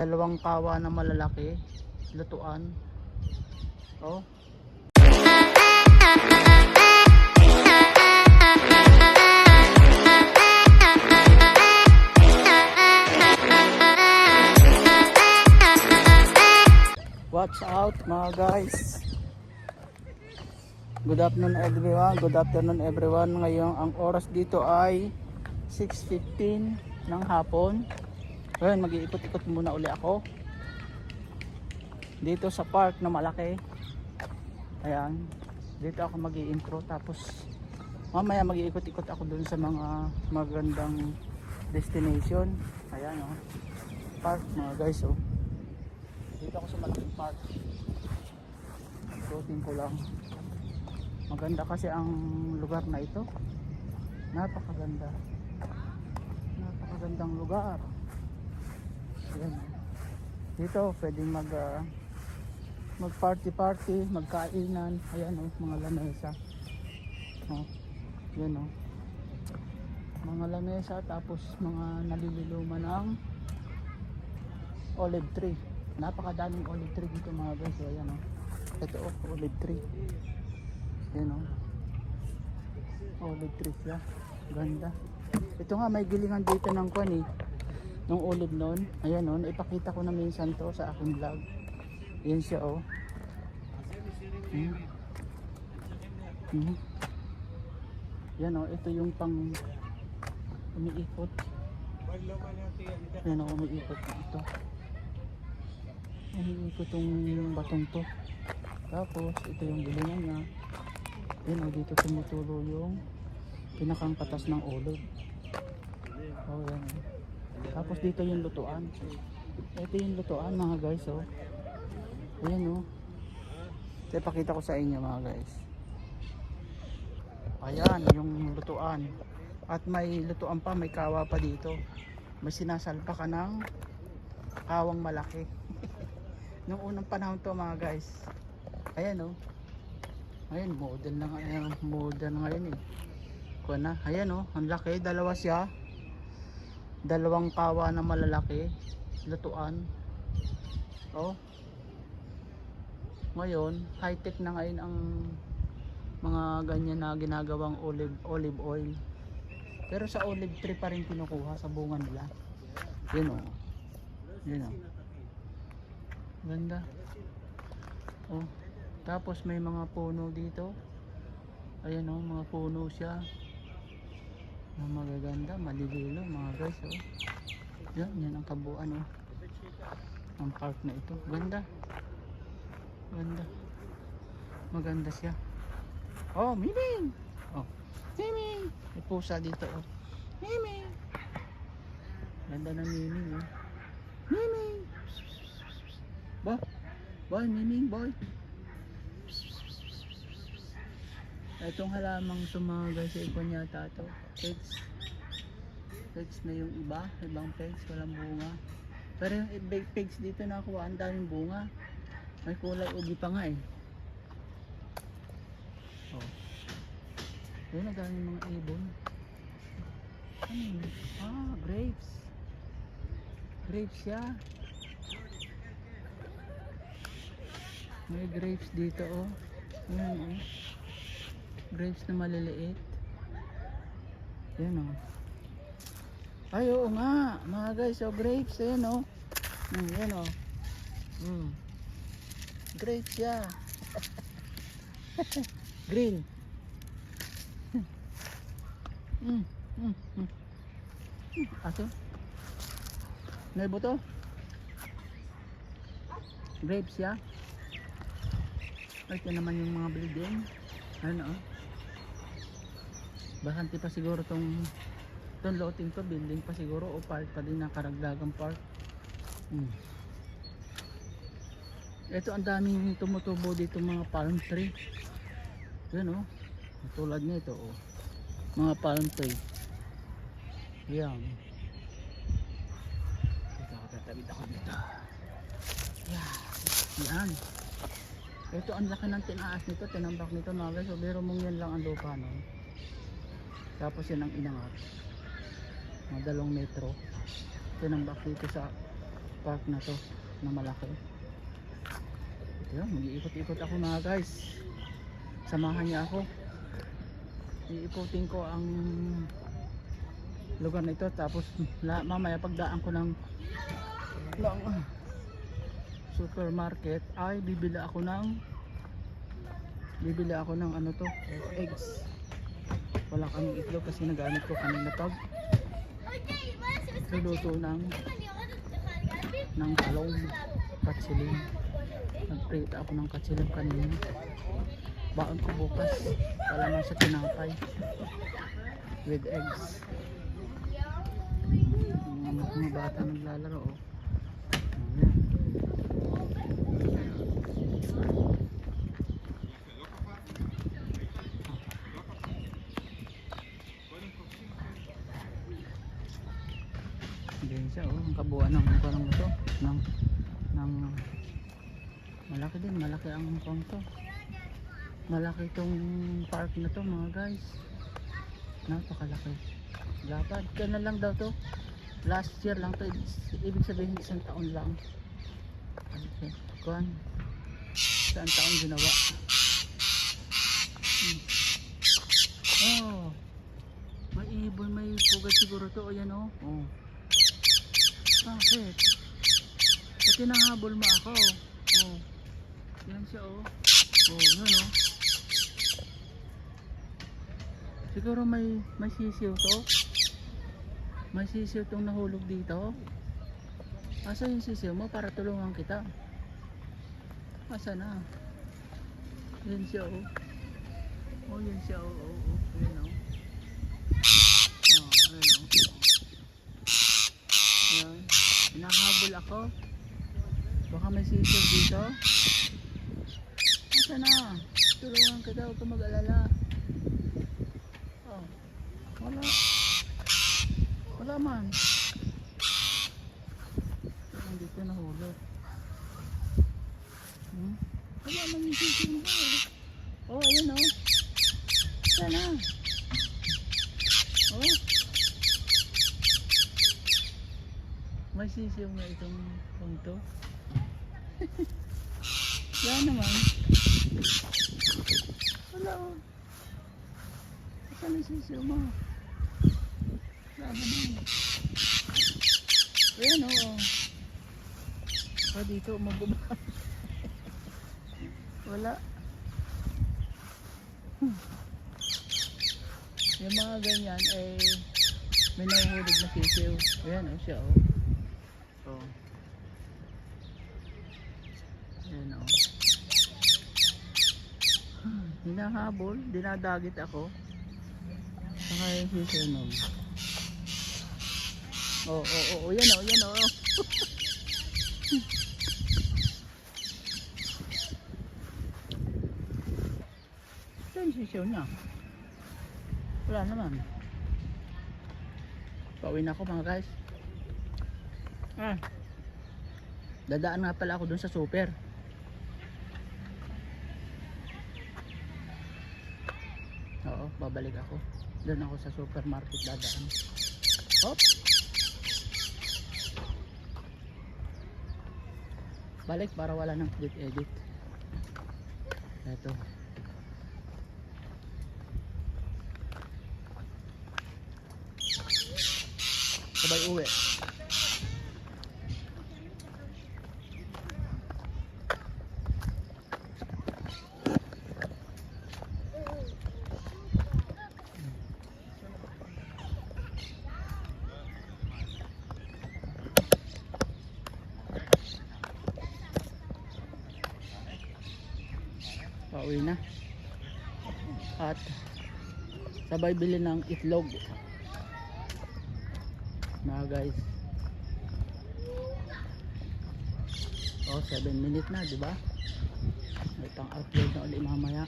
Dalawang kawa na malalaki. Lutuan. Oh. Watch out mga guys. Good afternoon everyone. Good afternoon everyone. Ngayon ang oras dito ay 6.15 ng hapon. Ngayon mag-iikot-ikot muna uli ako. Dito sa park na malaki. Ayan. Dito ako mag intro tapos mamaya mag-iikot-ikot ako dun sa mga magandang destination. Ayan oh. Park mga guys oh. Dito ako sa malaking park. Ikutin ko lang. Maganda kasi ang lugar na ito. Napakaganda. Napakagandang lugar. Ayan. Dito pwedeng mag ah, mag party party, magkainan. Ayan oh, mga lamesa. Oh. Yan oh. Mga lamesa tapos mga nalililuma ng olive tree. Napakadaming olive tree dito mga guys. Ayan oh. Ito oh, olive tree. Ayan oh. Olive tree siya. Ganda. Ito nga may gilingan dito ng kwan eh. Nung olive noon. Ayan oh. Naipakita ko na minsan to sa aking vlog. Ayan siya oh. Hmm. Hmm. Yan oh. Ito yung pang umiikot. Yan oh. Umiikot ito umiikot tong batong to tapos ito yung gilingan niya yun o dito tumutulo yung pinakang patas ng ulo oh yan tapos dito yung lutuan. Ito yung lutuan mga guys oh. Ayan o ito pakita ko sa inyo mga guys. Ayan yung lutuan. At may lutuan pa may kawa pa dito. May sinasalpa ka ng kawang malaki. Nung unang panahon to mga guys. Ayan oh. Ayan model na ayan, model na ngayon eh. Kuha na. Ayan oh. Ang laki. Dalawa siya dalawang kawa na malalaki lutuan oh ngayon high tech na ngayon ang mga ganyan na ginagawang olive olive oil pero sa olive tree pa rin kinukuha sa bunga nila yun oh yun oh Ganda. Oh. Tapos may mga puno dito. Ayan oh, mga puno siya. Na magaganda, malililo mga guys oh. Yan, yan ang kabuuan oh. Ang park na ito. Ganda. Ganda. Maganda siya. Oh, Miming! Oh, Miming! May pusa dito oh. Miming! Ganda ng Miming oh. Miming! Ba? Boy, miming boy. Itong halamang sumagay sa ikon yata to. Pets. Pets na yung iba. Ibang pets, walang bunga. Pero yung pigs dito nakuha, ang daming bunga. May kulay ugi pa nga eh. Oh. Ayun, ang daming mga ibon. Ano? Ah, grapes. Grapes siya. May grapes dito oh. Yan oh. Grapes na maliliit. Yan oh. Ay oo nga. Mga guys oh grapes. Ayan oh. Mm, yan oh. Mm. Grapes ya. Green. mm, mm, mm. Aso? May buto? Grapes ya. Ito naman yung mga building. Ano oh. Basanti pa siguro tong itong loting to building pa siguro o park pa din na karagdagang park. Hmm. Ito ang daming tumutubo dito mga palm tree. Yan oh. Tulad nito oh. Mga palm tree. Yan. Dito ako tatawid ako dito. Yan. Yan. Ito ang laki ng tinaas nito, tinambak nito mga guys. So, biro mong yan lang ang lupa no. Tapos yan ang inangat. Mga dalawang metro. Tinambak dito sa park na to na malaki yun mag-iikot-ikot ako mga guys samahan niya ako iikutin ko ang lugar na ito tapos mamaya pagdaan ko ng ng ah, supermarket ay bibili ako ng bibili ako ng ano to eggs. Wala kaming itlog kasi nagamit ko kanina pag luluto ng ng talong katsilim nagprito ako ng katsilim kanina. Baon ko bukas. Wala man sa tinapay. With eggs. Mga bata naglalaro oh. Ganyan siya oh, ang kabuuan ng parang ito ng ng malaki din, malaki ang pang to. Malaki itong park na to mga guys. Napakalaki. Dapat kailan lang daw to? Last year lang to. Ibig sabihin isang taon lang. Okay. Kuan. Isang taon ginawa. Hmm. Oh. May ibon, may pugad siguro to. O yan oh. Oh. Bakit? Pati nahabol mo ako. Oh. Yan siya oh. Oh, yan oh. Siguro may may sisiw to. May sisiw tong nahulog dito. Asa yung sisiw mo para tulungan kita? Asa na? Yan siya oh. Oh, yan siya oh. Oh, oh. Yan oh. Oh, ayan oh. Yan. Hinahabol ako. Baka may sisiw dito. Asa na? Tulungan ka daw kung mag-alala. Oh. Wala. Wala man. Nandito nahulog. Hmm? Wala man yung sisiw mo. Oh, ayun oh. Sana. Oh. May sisiw na itong punto. Yan naman. Wala oh. Saan ang sisiw mo? Wala naman. Ayan oh. Ah, dito umababa. Wala. Hmm. Yung mga ganyan eh may nahuhulog na sisiw. Ayan oh siya oh. Oh. Ayan oh. Hmm, Hinahabol, dinadagit ako. Saka yung susunod. Oo, oo, oo, yan o, yan o. Saan yung sisiyo niya? Wala naman. Pauwi na ako mga guys. Ah. Dadaan nga pala ako dun sa super. Oo, babalik ako. Doon ako sa supermarket dadaan. Hop. Balik para wala nang edit edit. Ito. Sabay uwi. Pauwi na. At sabay bili ng itlog. Mga guys. Oh, 7 minutes na, di ba? Itang upload na ulit mamaya.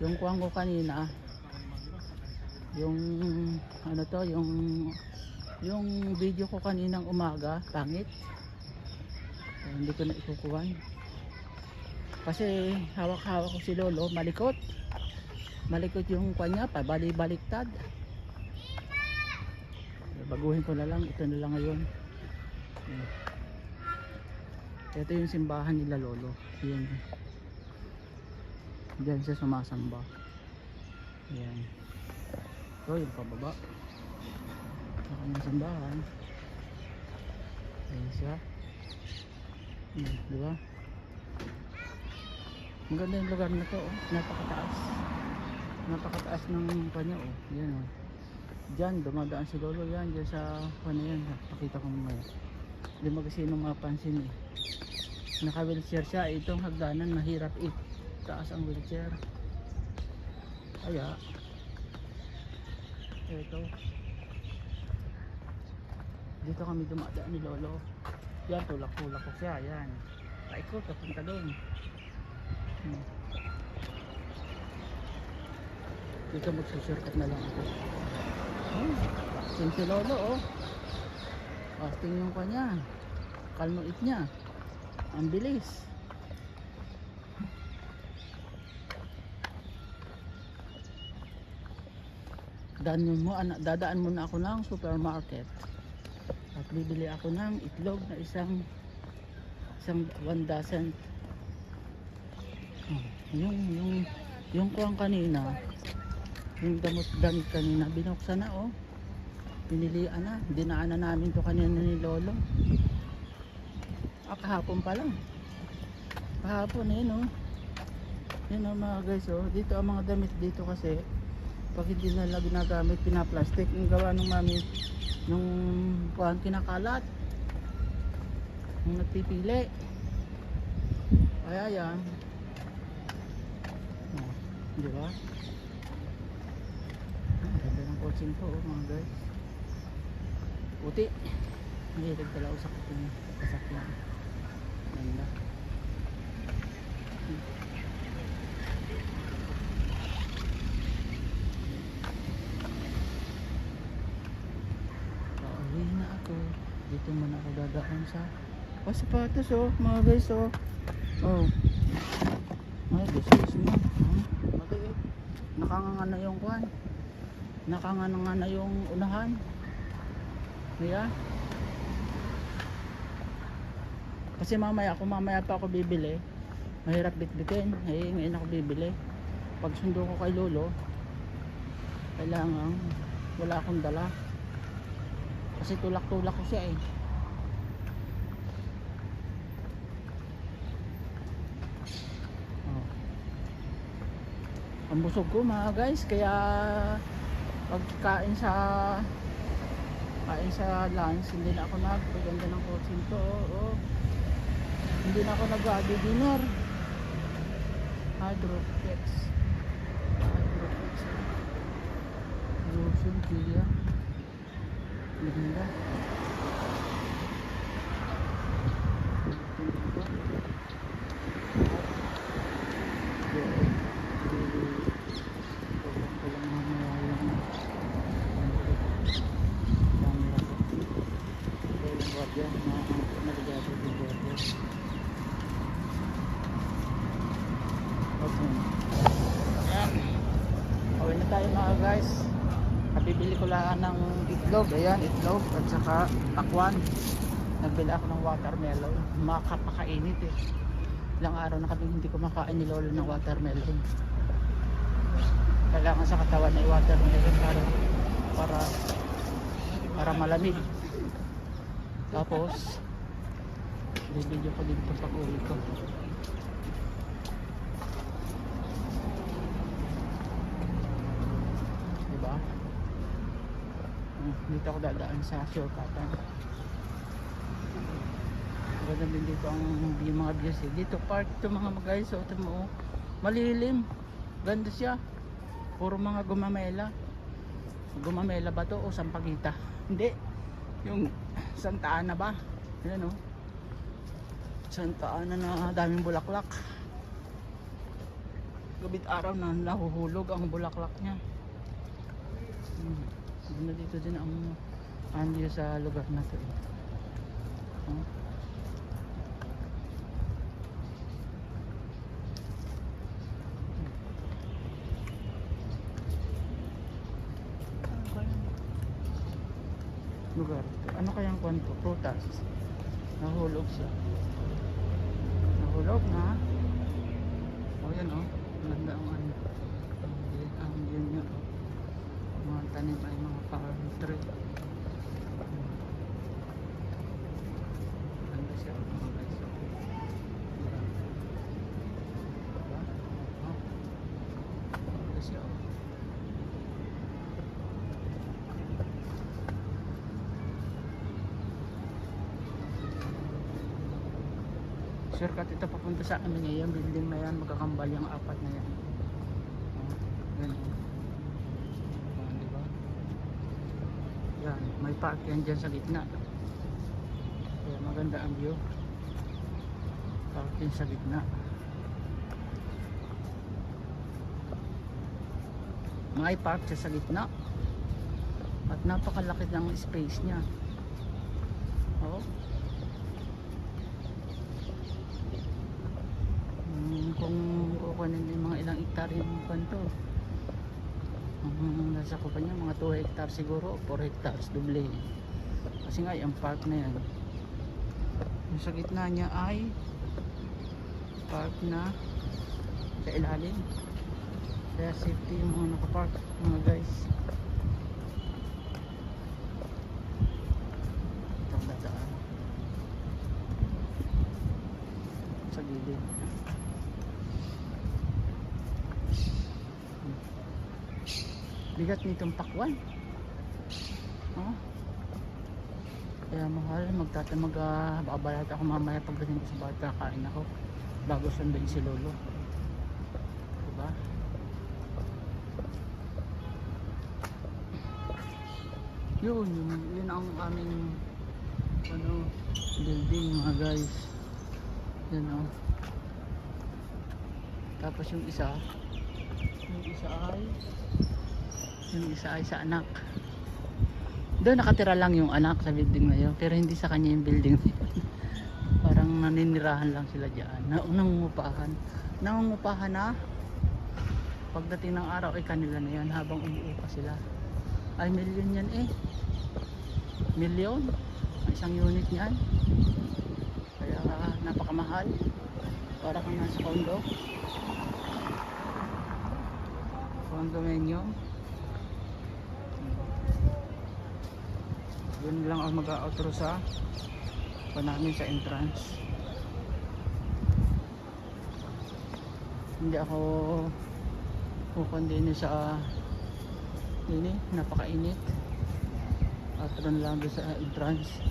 Yung kuwang ko kanina, yung ano to, yung yung video ko kaninang umaga, pangit. Eh, hindi ko na ikukuhan. Kasi hawak-hawak ko si Lolo, malikot. Malikot yung kanya, pabali-baliktad. Baguhin ko na lang, ito na lang ngayon. Ito yung simbahan nila lolo. Yan. Diyan siya sumasamba. Yan. Ito yung pababa. Sa kanyang simbahan. Ayan siya. Yan, di ba? Maganda yung lugar na to. Oh. Napakataas. Napakataas ng kanya. Oh. Yan oh. Diyan, dumadaan si Lolo yan. Diyan sa ano yan. Pakita ko mamaya. Hindi mo kasi nung mapansin eh. Naka-wheelchair siya. Itong hagdanan mahirap eh. Taas ang wheelchair. Kaya, ito. Dito kami dumadaan ni Lolo. Yan, tulak-tulak ko siya. Yan. Paikot, papunta doon. Hmm. Dito magsusurkat na lang ako. Yung si Lolo oh. Fasting yung kanya. Kalnuit niya. Ang bilis. Daan mo, ana, dadaan muna ako ng supermarket. At bibili ako ng itlog na isang isang one dozen. Yung yung yung kuwang kanina, yung damot damit kanina, binuksan na oh. Pinilian na, dinaanan namin to kanina ni Lolo. Ah, kahapon pa lang. Kahapon eh no. Yun oh, mga guys oh, dito ang mga damit dito kasi pag hindi nila ginagamit, pinaplastic yung gawa ng mami nung kuhan kinakalat nung nagpipili kaya yan di ba ang ganda ng coaching ko oh, mga guys puti mahilig tala ako sa kuting kasakyan ganda Pauwi na ako. Dito muna ako dadaan sa oh, sapatos oh, mga guys oh. Oh. Gusto mo. Hmm? Eh. Nakanganga na yung kwan. Nakanganga na yung unahan. Kaya. Kasi mamaya, kung mamaya pa ako bibili, mahirap bitbitin. Eh, ngayon ako bibili. Pag sundo ko kay Lolo, kailangan wala akong dala. Kasi tulak-tulak ko siya eh. Oh. Ang busog ko mga guys, kaya pagkain sa kain sa lunch, hindi na ako nagpaganda ng coaching ko. Oh, oh. Hindi na ako nag-adi dinner. Hydroflex. Hydroflex. Lotion, Julia. Maganda. Kawin na tayo mga guys. Kabibili ko lang ng itlog. Ayan, itlog at saka takwan. Nagbili ako ng watermelon. Makapakainit eh. Ilang araw na kami hindi kumakain ni Lolo ng watermelon. Kailangan sa katawan ay watermelon para para para malamig. Tapos bibidyo ko dito pag uwi ko. Diba? Hmm, Dito ako dadaan sa shortcutan. Maganda din dito ang yung mga views eh. Dito park ito mga guys. So, ito mo. oh. Malilim. Ganda siya. Puro mga gumamela. Gumamela ba to o Sampaguita? Hindi. Yung Santa Ana ba? Yan oh. Santa Ana na daming bulaklak. Gabit araw na nahuhulog ang bulaklak niya. Hmm. Ganda dito din ang ano sa lugar na to. eh. Oh. lugar. Ano kayang kwanto? Prutas. Nahulog siya. Tulog na. O yan o. Ganda ang ano. Ang view, ang view niya o. Ang Mga tanim ay mga palm tree. Ganda siya mga guys. Ganda siya o. Shortcut ito papunta sa amin ngayon. Building na yan. Magkakambal yung apat na yan. Oh, yan. Oh, di ba? Yan. May park yan dyan sa gitna. Kaya maganda ang view. Parking sa gitna. May park siya sa gitna. At napakalaki ng space niya. Oh. Mm, kung kukunin din mga ilang hektar yung kanto ko pa niya mga 2 hektar siguro 4 hectares doble kasi nga yung park na yan yung sa gitna niya ay park na sa ilalim. Kaya safety yung mga nakapark mga guys ito ang dadaan sa gilid bigat nitong pakwan. Oh. kaya mahal magtata mag uh, ako mamaya pagdating ko sa bahay kakain ako. Bago sundin si lolo. Diba? Yun yun, yun ang aming ano building mga guys. Yun oh. Tapos yung isa yung isa ay yung isa ay sa anak. Doon nakatira lang yung anak sa building na yun pero hindi sa kanya yung building yun. Parang naninirahan lang sila dyan. Na nangungupahan. Nangungupahan na. Pagdating ng araw ay kanila na yan habang umuupa sila. Ay milyon yan eh. Ang isang unit niyan. Kaya ah, napakamahal. Para kang nasa condo. Condominium yun lang ang mag-outro sa pa namin sa entrance hindi ako kukondino sa ini napakainit outro lang doon sa entrance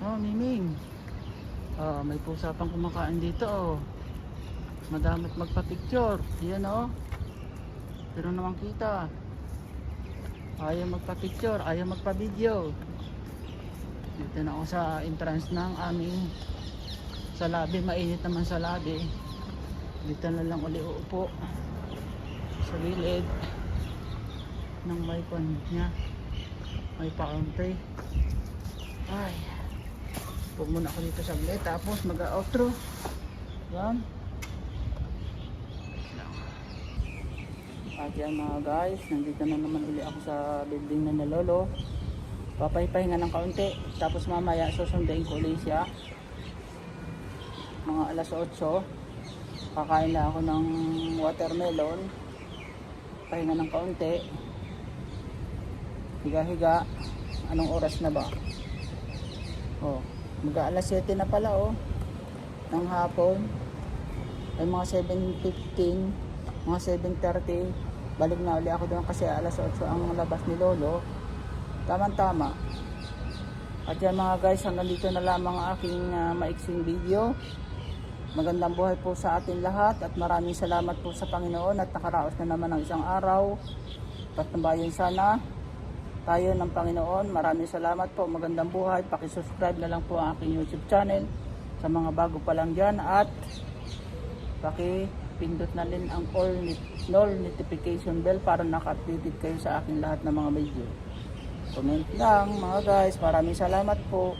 Oh, Miming. Oh, may pusa pang kumakain dito oh. Madamit magpa-picture. Yan oh. Pero naman kita. Ayaw magpa-picture, ayaw magpa-video. Dito na ako sa entrance ng aming sa labi. Mainit naman sa labi. Dito na lang uli uupo. Sa gilid ng may pan niya. May pa-country. Ay. Upo muna ako dito sa saglit. Tapos mag-outro. Yan. At yan mga guys, nandito na naman uli ako sa building na nalolo. Papaypahinga ng kaunti. Tapos mamaya susundain ko ulit siya. Mga alas 8. Kakain na ako ng watermelon. Pahinga ng kaunti. Higa-higa. Anong oras na ba? Oh, mag alas 7 na pala oh. Ng hapon. Ay mga 7.15, mga 7.30. Balik na uli ako doon kasi alas 8 ang labas ni Lolo. Tama-tama. At yan mga guys, hanggang dito na lamang ang aking ah, maiksing video. Magandang buhay po sa atin lahat at maraming salamat po sa Panginoon at nakaraos na naman ang isang araw. Patnubayan sana tayo ng Panginoon. Maraming salamat po. Magandang buhay. Pakisubscribe na lang po ang aking YouTube channel sa mga bago pa lang dyan at pakipindot na rin ang all, all notification bell para naka-updated kayo sa aking lahat ng mga video. Comment lang mga guys. Maraming salamat po.